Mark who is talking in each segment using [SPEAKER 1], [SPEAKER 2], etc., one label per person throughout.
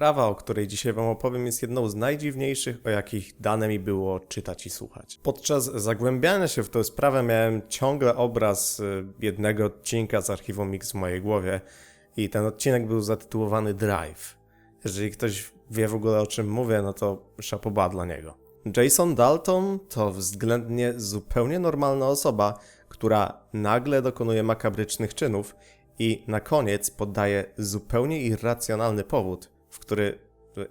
[SPEAKER 1] Sprawa, o której dzisiaj Wam opowiem, jest jedną z najdziwniejszych, o jakich dane mi było czytać i słuchać. Podczas zagłębiania się w tę sprawę miałem ciągle obraz y, jednego odcinka z archiwum Mix w mojej głowie i ten odcinek był zatytułowany Drive. Jeżeli ktoś wie w ogóle o czym mówię, no to szapoba dla niego. Jason Dalton to względnie zupełnie normalna osoba, która nagle dokonuje makabrycznych czynów i na koniec poddaje zupełnie irracjonalny powód, w który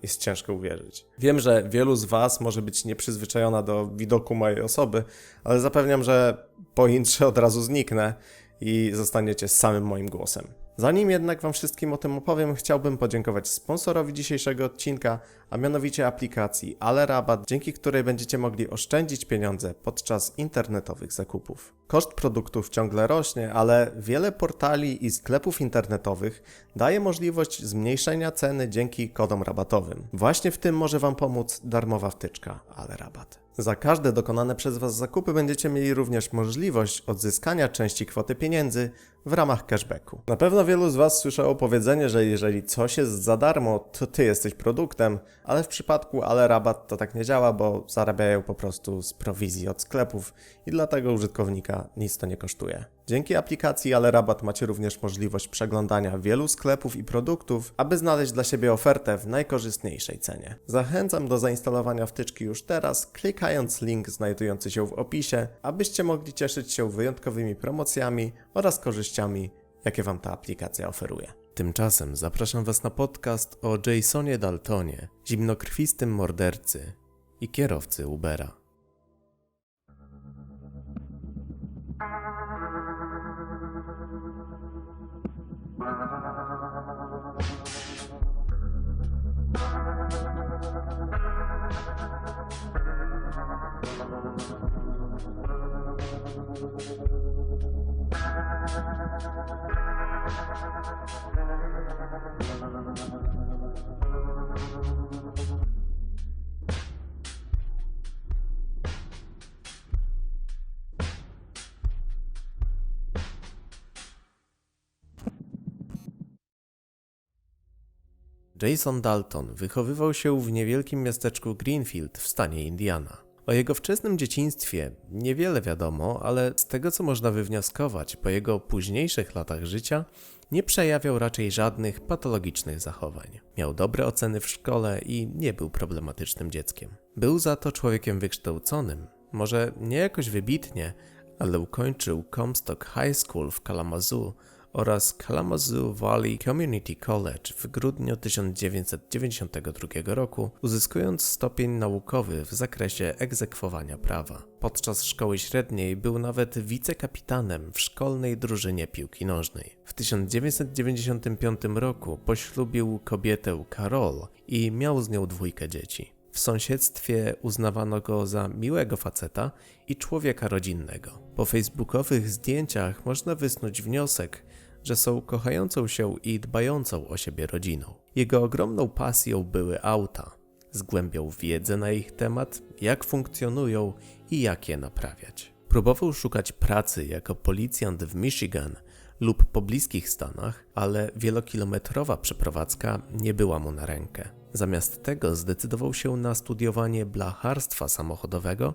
[SPEAKER 1] jest ciężko uwierzyć. Wiem, że wielu z Was może być nieprzyzwyczajona do widoku mojej osoby, ale zapewniam, że po intrze od razu zniknę i zostaniecie samym moim głosem. Zanim jednak Wam wszystkim o tym opowiem, chciałbym podziękować sponsorowi dzisiejszego odcinka, a mianowicie aplikacji Ale Rabat, dzięki której będziecie mogli oszczędzić pieniądze podczas internetowych zakupów. Koszt produktów ciągle rośnie, ale wiele portali i sklepów internetowych daje możliwość zmniejszenia ceny dzięki kodom rabatowym. Właśnie w tym może Wam pomóc darmowa wtyczka Ale Rabat. Za każde dokonane przez Was zakupy będziecie mieli również możliwość odzyskania części kwoty pieniędzy w ramach cashbacku. Na pewno wielu z Was słyszało powiedzenie, że jeżeli coś jest za darmo, to Ty jesteś produktem, ale w przypadku Ale Rabat to tak nie działa, bo zarabiają po prostu z prowizji od sklepów i dlatego użytkownika nic to nie kosztuje. Dzięki aplikacji Ale Rabat macie również możliwość przeglądania wielu sklepów i produktów, aby znaleźć dla siebie ofertę w najkorzystniejszej cenie. Zachęcam do zainstalowania wtyczki już teraz, klikając link znajdujący się w opisie, abyście mogli cieszyć się wyjątkowymi promocjami oraz korzyściami, jakie Wam ta aplikacja oferuje. Tymczasem zapraszam Was na podcast o Jasonie Daltonie, zimnokrwistym mordercy i kierowcy Ubera. Jason Dalton wychowywał się w niewielkim miasteczku Greenfield w stanie Indiana. O jego wczesnym dzieciństwie niewiele wiadomo, ale z tego co można wywnioskować po jego późniejszych latach życia, nie przejawiał raczej żadnych patologicznych zachowań. Miał dobre oceny w szkole i nie był problematycznym dzieckiem. Był za to człowiekiem wykształconym, może nie jakoś wybitnie, ale ukończył Comstock High School w Kalamazoo oraz Kalamazoo Valley Community College w grudniu 1992 roku, uzyskując stopień naukowy w zakresie egzekwowania prawa. Podczas szkoły średniej był nawet wicekapitanem w szkolnej drużynie piłki nożnej. W 1995 roku poślubił kobietę Carol i miał z nią dwójkę dzieci. W sąsiedztwie uznawano go za miłego faceta i człowieka rodzinnego. Po facebookowych zdjęciach można wysnuć wniosek, że są kochającą się i dbającą o siebie rodziną. Jego ogromną pasją były auta. Zgłębiał wiedzę na ich temat, jak funkcjonują i jak je naprawiać. Próbował szukać pracy jako policjant w Michigan lub pobliskich Stanach, ale wielokilometrowa przeprowadzka nie była mu na rękę. Zamiast tego zdecydował się na studiowanie blacharstwa samochodowego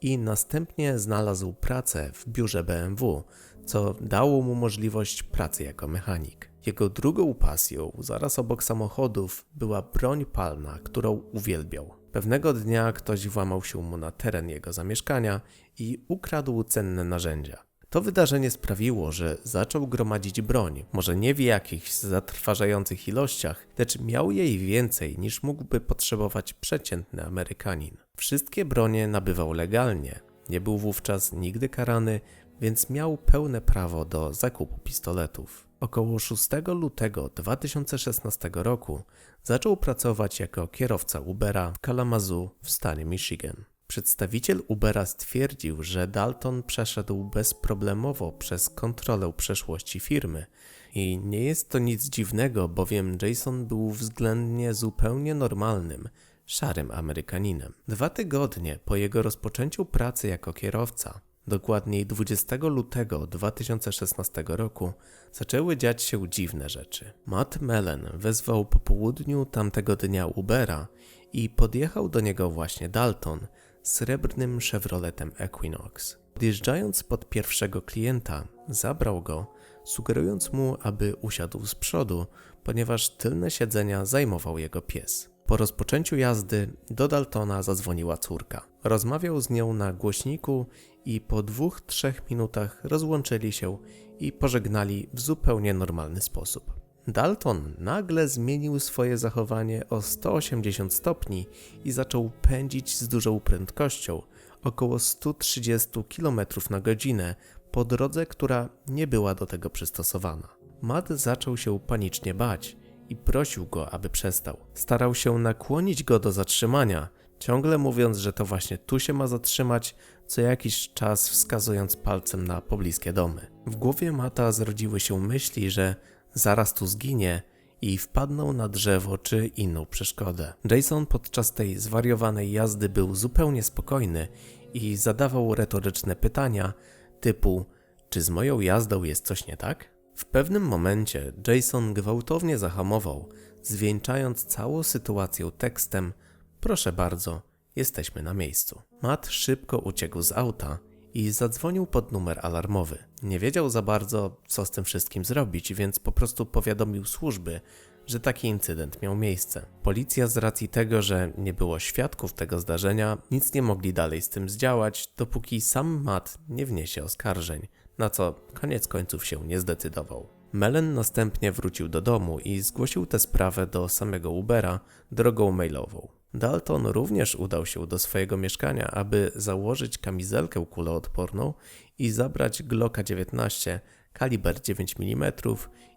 [SPEAKER 1] i następnie znalazł pracę w biurze BMW, co dało mu możliwość pracy jako mechanik. Jego drugą pasją, zaraz obok samochodów, była broń palna, którą uwielbiał. Pewnego dnia ktoś włamał się mu na teren jego zamieszkania i ukradł cenne narzędzia. To wydarzenie sprawiło, że zaczął gromadzić broń, może nie w jakichś zatrważających ilościach, lecz miał jej więcej niż mógłby potrzebować przeciętny Amerykanin. Wszystkie bronie nabywał legalnie, nie był wówczas nigdy karany, więc miał pełne prawo do zakupu pistoletów. Około 6 lutego 2016 roku zaczął pracować jako kierowca Ubera w Kalamazoo w stanie Michigan. Przedstawiciel Ubera stwierdził, że Dalton przeszedł bezproblemowo przez kontrolę przeszłości firmy i nie jest to nic dziwnego, bowiem Jason był względnie zupełnie normalnym, szarym Amerykaninem. Dwa tygodnie po jego rozpoczęciu pracy jako kierowca dokładniej 20 lutego 2016 roku, zaczęły dziać się dziwne rzeczy. Matt Mellen wezwał po południu tamtego dnia Ubera i podjechał do niego właśnie Dalton srebrnym Chevroletem Equinox. Podjeżdżając pod pierwszego klienta, zabrał go, sugerując mu, aby usiadł z przodu, ponieważ tylne siedzenia zajmował jego pies. Po rozpoczęciu jazdy do Daltona zadzwoniła córka. Rozmawiał z nią na głośniku i po dwóch, trzech minutach rozłączyli się i pożegnali w zupełnie normalny sposób. Dalton nagle zmienił swoje zachowanie o 180 stopni i zaczął pędzić z dużą prędkością, około 130 km na godzinę, po drodze, która nie była do tego przystosowana. Matt zaczął się panicznie bać i prosił go, aby przestał. Starał się nakłonić go do zatrzymania, ciągle mówiąc, że to właśnie tu się ma zatrzymać, co jakiś czas wskazując palcem na pobliskie domy. W głowie Mata zrodziły się myśli, że zaraz tu zginie i wpadną na drzewo czy inną przeszkodę. Jason podczas tej zwariowanej jazdy był zupełnie spokojny i zadawał retoryczne pytania typu: Czy z moją jazdą jest coś nie tak? W pewnym momencie Jason gwałtownie zahamował, zwieńczając całą sytuację tekstem: Proszę bardzo, jesteśmy na miejscu. Matt szybko uciekł z auta i zadzwonił pod numer alarmowy. Nie wiedział za bardzo, co z tym wszystkim zrobić, więc po prostu powiadomił służby, że taki incydent miał miejsce. Policja z racji tego, że nie było świadków tego zdarzenia, nic nie mogli dalej z tym zdziałać, dopóki sam Matt nie wniesie oskarżeń, na co koniec końców się nie zdecydował. Melen następnie wrócił do domu i zgłosił tę sprawę do samego Ubera drogą mailową. Dalton również udał się do swojego mieszkania, aby założyć kamizelkę kuloodporną i zabrać Glocka 19 kaliber 9 mm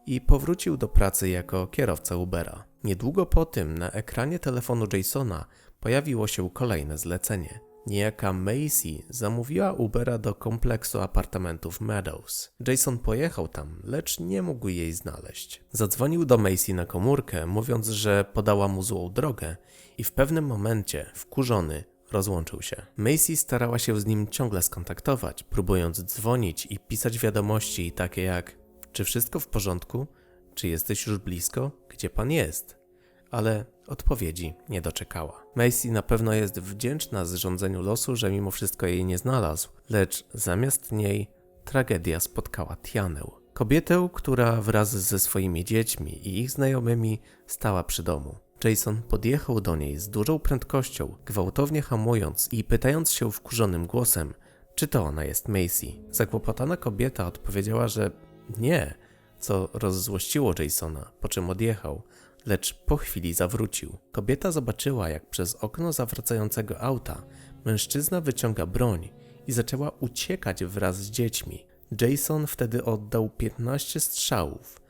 [SPEAKER 1] i powrócił do pracy jako kierowca Ubera. Niedługo po tym na ekranie telefonu Jasona pojawiło się kolejne zlecenie. Niejaka Macy zamówiła Ubera do kompleksu apartamentów Meadows. Jason pojechał tam, lecz nie mógł jej znaleźć. Zadzwonił do Macy na komórkę, mówiąc, że podała mu złą drogę i w pewnym momencie, wkurzony, rozłączył się. Macy starała się z nim ciągle skontaktować, próbując dzwonić i pisać wiadomości takie jak czy wszystko w porządku? Czy jesteś już blisko? Gdzie pan jest? Ale odpowiedzi nie doczekała. Macy na pewno jest wdzięczna zrządzeniu losu, że mimo wszystko jej nie znalazł, lecz zamiast niej tragedia spotkała Tianę. Kobietę, która wraz ze swoimi dziećmi i ich znajomymi stała przy domu. Jason podjechał do niej z dużą prędkością, gwałtownie hamując i pytając się wkurzonym głosem, czy to ona jest Macy. Zakłopotana kobieta odpowiedziała, że nie, co rozzłościło Jasona, po czym odjechał, lecz po chwili zawrócił. Kobieta zobaczyła, jak przez okno zawracającego auta mężczyzna wyciąga broń i zaczęła uciekać wraz z dziećmi. Jason wtedy oddał 15 strzałów,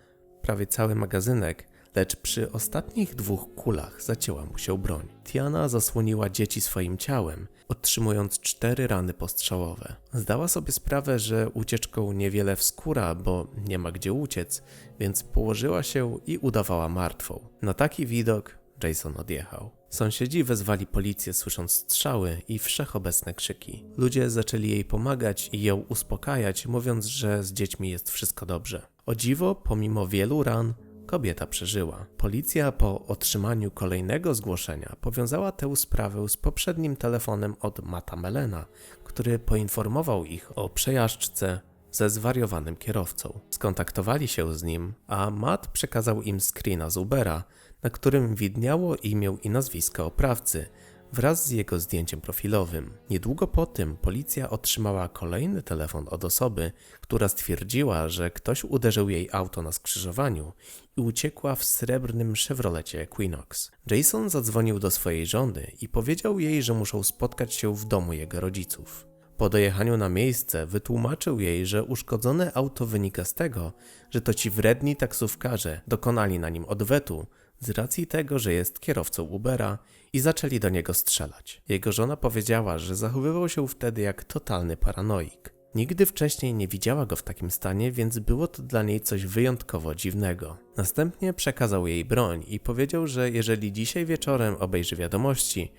[SPEAKER 1] prawie cały magazynek, lecz przy ostatnich dwóch kulach zacięła mu się broń. Tiana zasłoniła dzieci swoim ciałem, otrzymując cztery rany postrzałowe. Zdała sobie sprawę, że ucieczką niewiele wskóra, bo nie ma gdzie uciec, więc położyła się i udawała martwą. Na taki widok Jason odjechał. Sąsiedzi wezwali policję słysząc strzały i wszechobecne krzyki. Ludzie zaczęli jej pomagać i ją uspokajać, mówiąc, że z dziećmi jest wszystko dobrze. O dziwo, pomimo wielu ran, kobieta przeżyła. Policja po otrzymaniu kolejnego zgłoszenia powiązała tę sprawę z poprzednim telefonem od Mata Melena, który poinformował ich o przejażdżce ze zwariowanym kierowcą. Skontaktowali się z nim, a Matt przekazał im screena z Ubera, na którym widniało imię i nazwisko oprawcy – wraz z jego zdjęciem profilowym. Niedługo po tym policja otrzymała kolejny telefon od osoby, która stwierdziła, że ktoś uderzył jej auto na skrzyżowaniu i uciekła w srebrnym Chevrolecie Equinox. Jason zadzwonił do swojej żony i powiedział jej, że muszą spotkać się w domu jego rodziców. Po dojechaniu na miejsce wytłumaczył jej, że uszkodzone auto wynika z tego, że to ci wredni taksówkarze dokonali na nim odwetu z racji tego, że jest kierowcą Ubera i zaczęli do niego strzelać. Jego żona powiedziała, że zachowywał się wtedy jak totalny paranoik. Nigdy wcześniej nie widziała go w takim stanie, więc było to dla niej coś wyjątkowo dziwnego. Następnie przekazał jej broń i powiedział, że jeżeli dzisiaj wieczorem obejrzy wiadomości,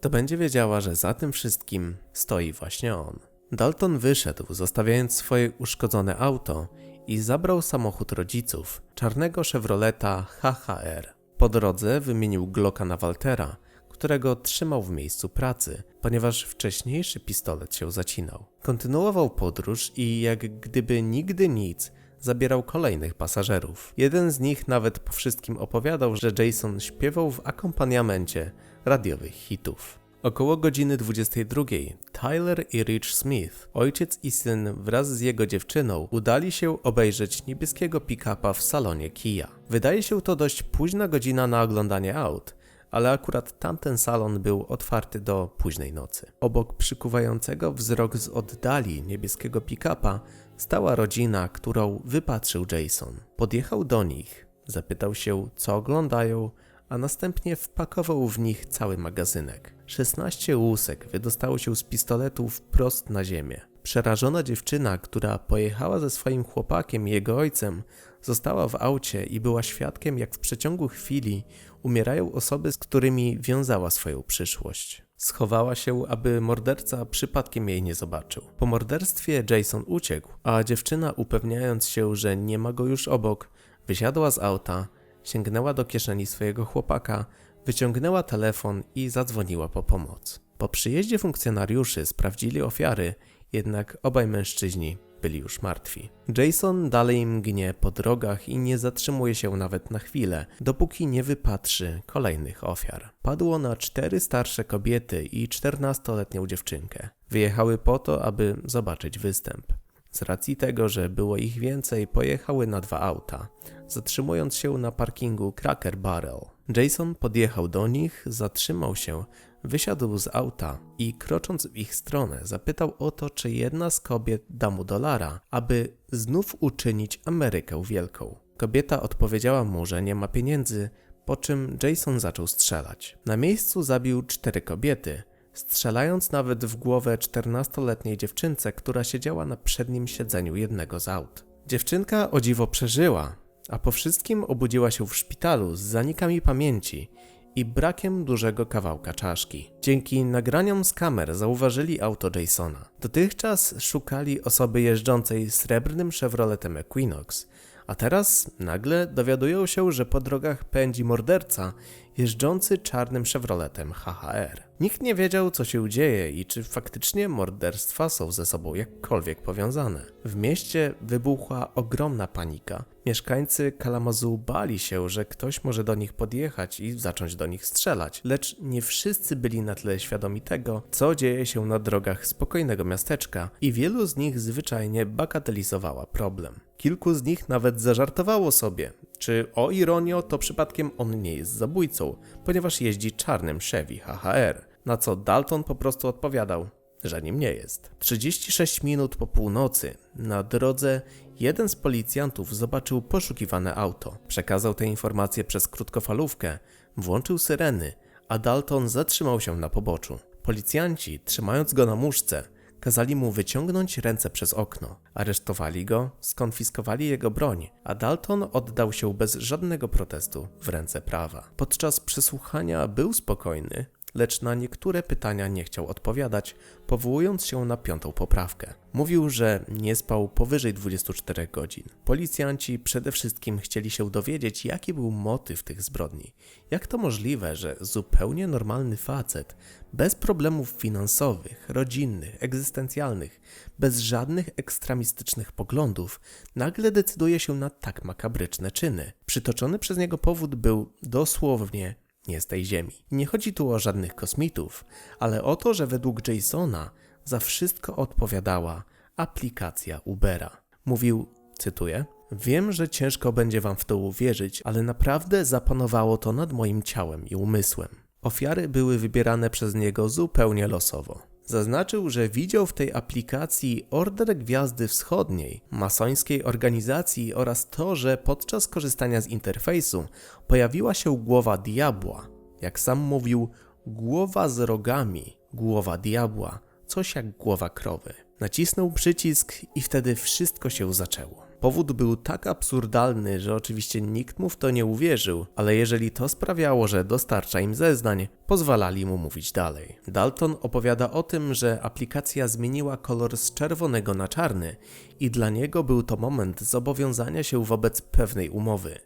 [SPEAKER 1] to będzie wiedziała, że za tym wszystkim stoi właśnie on. Dalton wyszedł, zostawiając swoje uszkodzone auto i zabrał samochód rodziców, czarnego Chevroleta HHR. Po drodze wymienił Glocka na Waltera, którego trzymał w miejscu pracy, ponieważ wcześniejszy pistolet się zacinał. Kontynuował podróż i jak gdyby nigdy nic, zabierał kolejnych pasażerów. Jeden z nich nawet po wszystkim opowiadał, że Jason śpiewał w akompaniamencie radiowych hitów. Około godziny 22 Tyler i Rich Smith, ojciec i syn wraz z jego dziewczyną, udali się obejrzeć niebieskiego pick-upa w salonie Kia. Wydaje się to dość późna godzina na oglądanie aut, ale akurat tamten salon był otwarty do późnej nocy. Obok przykuwającego wzrok z oddali niebieskiego pick-upa stała rodzina, którą wypatrzył Jason. Podjechał do nich, zapytał się, co oglądają, a następnie wpakował w nich cały magazynek. 16 łusek wydostało się z pistoletu wprost na ziemię. Przerażona dziewczyna, która pojechała ze swoim chłopakiem i jego ojcem, została w aucie i była świadkiem, jak w przeciągu chwili umierają osoby, z którymi wiązała swoją przyszłość. Schowała się, aby morderca przypadkiem jej nie zobaczył. Po morderstwie Jason uciekł, a dziewczyna, upewniając się, że nie ma go już obok, wysiadła z auta, sięgnęła do kieszeni swojego chłopaka, wyciągnęła telefon i zadzwoniła po pomoc. Po przyjeździe funkcjonariuszy sprawdzili ofiary, jednak obaj mężczyźni byli już martwi. Jason dalej mgnie po drogach i nie zatrzymuje się nawet na chwilę, dopóki nie wypatrzy kolejnych ofiar. Padło na cztery starsze kobiety i czternastoletnią dziewczynkę. Wyjechały po to, aby zobaczyć występ. Z racji tego, że było ich więcej, pojechały na dwa auta, zatrzymując się na parkingu Cracker Barrel. Jason podjechał do nich, zatrzymał się, wysiadł z auta i krocząc w ich stronę zapytał o to, czy jedna z kobiet da mu dolara, aby znów uczynić Amerykę wielką. Kobieta odpowiedziała mu, że nie ma pieniędzy, po czym Jason zaczął strzelać. Na miejscu zabił cztery kobiety, strzelając nawet w głowę 14-letniej dziewczynce, która siedziała na przednim siedzeniu jednego z aut. Dziewczynka o dziwo przeżyła, a po wszystkim obudziła się w szpitalu z zanikami pamięci i brakiem dużego kawałka czaszki. Dzięki nagraniom z kamer zauważyli auto Jasona. Dotychczas szukali osoby jeżdżącej srebrnym Chevroletem Equinox, a teraz nagle dowiadują się, że po drogach pędzi morderca jeżdżący czarnym Chevroletem HHR. Nikt nie wiedział, co się dzieje i czy faktycznie morderstwa są ze sobą jakkolwiek powiązane. W mieście wybuchła ogromna panika. Mieszkańcy Kalamazu bali się, że ktoś może do nich podjechać i zacząć do nich strzelać, lecz nie wszyscy byli na tyle świadomi tego, co dzieje się na drogach spokojnego miasteczka i wielu z nich zwyczajnie bagatelizowała problem. Kilku z nich nawet zażartowało sobie, czy o ironio to przypadkiem on nie jest zabójcą, ponieważ jeździ czarnym Chevy HHR, na co Dalton po prostu odpowiadał, że nim nie jest. 36 minut po północy na drodze jeden z policjantów zobaczył poszukiwane auto. Przekazał te informacje przez krótkofalówkę, włączył syreny, a Dalton zatrzymał się na poboczu. Policjanci, trzymając go na muszce, kazali mu wyciągnąć ręce przez okno. Aresztowali go, skonfiskowali jego broń, a Dalton oddał się bez żadnego protestu w ręce prawa. Podczas przesłuchania był spokojny, lecz na niektóre pytania nie chciał odpowiadać, powołując się na piątą poprawkę. Mówił, że nie spał powyżej 24 godzin. Policjanci przede wszystkim chcieli się dowiedzieć, jaki był motyw tych zbrodni. Jak to możliwe, że zupełnie normalny facet, bez problemów finansowych, rodzinnych, egzystencjalnych, bez żadnych ekstremistycznych poglądów, nagle decyduje się na tak makabryczne czyny. Przytoczony przez niego powód był dosłownie nie z tej ziemi. Nie chodzi tu o żadnych kosmitów, ale o to, że według Jasona za wszystko odpowiadała aplikacja Ubera. Mówił, cytuję, Wiem, że ciężko będzie wam w to uwierzyć, ale naprawdę zapanowało to nad moim ciałem i umysłem. Ofiary były wybierane przez niego zupełnie losowo. Zaznaczył, że widział w tej aplikacji Order Gwiazdy Wschodniej, masońskiej organizacji oraz to, że podczas korzystania z interfejsu pojawiła się głowa diabła. Jak sam mówił, głowa z rogami, głowa diabła, coś jak głowa krowy. Nacisnął przycisk i wtedy wszystko się zaczęło. Powód był tak absurdalny, że oczywiście nikt mu w to nie uwierzył, ale jeżeli to sprawiało, że dostarcza im zeznań, pozwalali mu mówić dalej. Dalton opowiada o tym, że aplikacja zmieniła kolor z czerwonego na czarny i dla niego był to moment zobowiązania się wobec pewnej umowy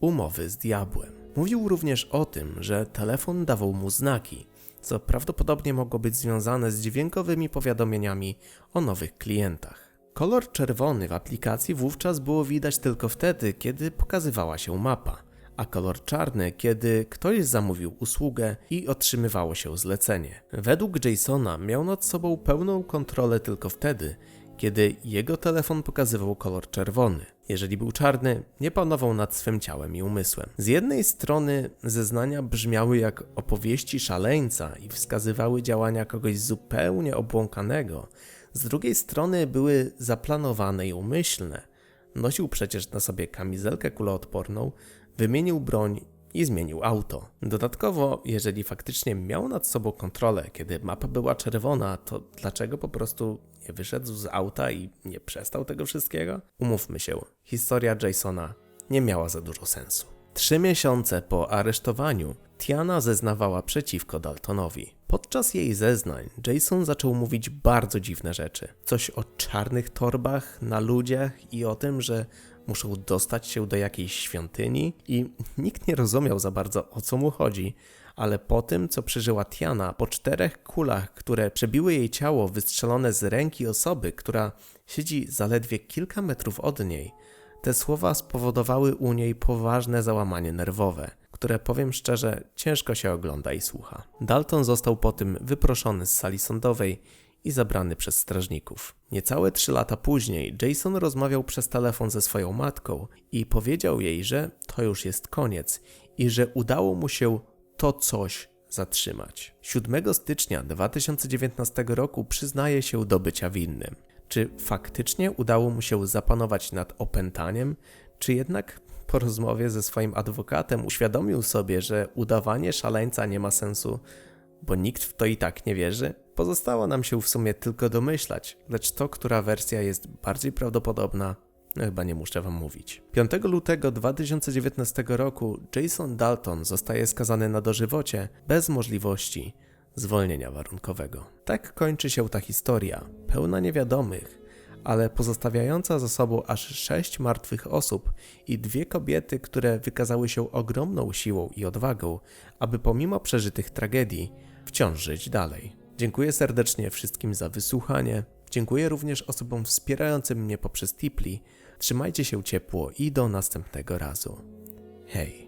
[SPEAKER 1] umowy z diabłem. Mówił również o tym, że telefon dawał mu znaki, co prawdopodobnie mogło być związane z dźwiękowymi powiadomieniami o nowych klientach. Kolor czerwony w aplikacji wówczas było widać tylko wtedy, kiedy pokazywała się mapa, a kolor czarny, kiedy ktoś zamówił usługę i otrzymywało się zlecenie. Według Jasona miał nad sobą pełną kontrolę tylko wtedy, kiedy jego telefon pokazywał kolor czerwony. Jeżeli był czarny, nie panował nad swym ciałem i umysłem. Z jednej strony zeznania brzmiały jak opowieści szaleńca i wskazywały działania kogoś zupełnie obłąkanego, z drugiej strony były zaplanowane i umyślne. Nosił przecież na sobie kamizelkę kuloodporną, wymienił broń i zmienił auto. Dodatkowo, jeżeli faktycznie miał nad sobą kontrolę, kiedy mapa była czerwona, to dlaczego po prostu nie wyszedł z auta i nie przestał tego wszystkiego? Umówmy się, historia Jasona nie miała za dużo sensu. Trzy miesiące po aresztowaniu Tiana zeznawała przeciwko Daltonowi. Podczas jej zeznań Jason zaczął mówić bardzo dziwne rzeczy. Coś o czarnych torbach na ludziach i o tym, że muszą dostać się do jakiejś świątyni i nikt nie rozumiał za bardzo o co mu chodzi, ale po tym, co przeżyła Tiana, po czterech kulach, które przebiły jej ciało wystrzelone z ręki osoby, która siedzi zaledwie kilka metrów od niej, te słowa spowodowały u niej poważne załamanie nerwowe, które powiem szczerze, ciężko się ogląda i słucha. Dalton został po tym wyproszony z sali sądowej i zabrany przez strażników. Niecałe trzy lata później Jason rozmawiał przez telefon ze swoją matką i powiedział jej, że to już jest koniec i że udało mu się to coś zatrzymać. 7 stycznia 2019 roku przyznaje się do bycia winnym. Czy faktycznie udało mu się zapanować nad opętaniem, czy jednak po rozmowie ze swoim adwokatem uświadomił sobie, że udawanie szaleńca nie ma sensu, bo nikt w to i tak nie wierzy? Pozostało nam się w sumie tylko domyślać, lecz to, która wersja jest bardziej prawdopodobna, no chyba nie muszę wam mówić. 5 lutego 2019 roku Jason Dalton zostaje skazany na dożywocie bez możliwości zwolnienia warunkowego. Tak kończy się ta historia, pełna niewiadomych, ale pozostawiająca za sobą aż sześć martwych osób i dwie kobiety, które wykazały się ogromną siłą i odwagą, aby pomimo przeżytych tragedii wciąż żyć dalej. Dziękuję serdecznie wszystkim za wysłuchanie. Dziękuję również osobom wspierającym mnie poprzez Tipli. Trzymajcie się ciepło i do następnego razu. Hej.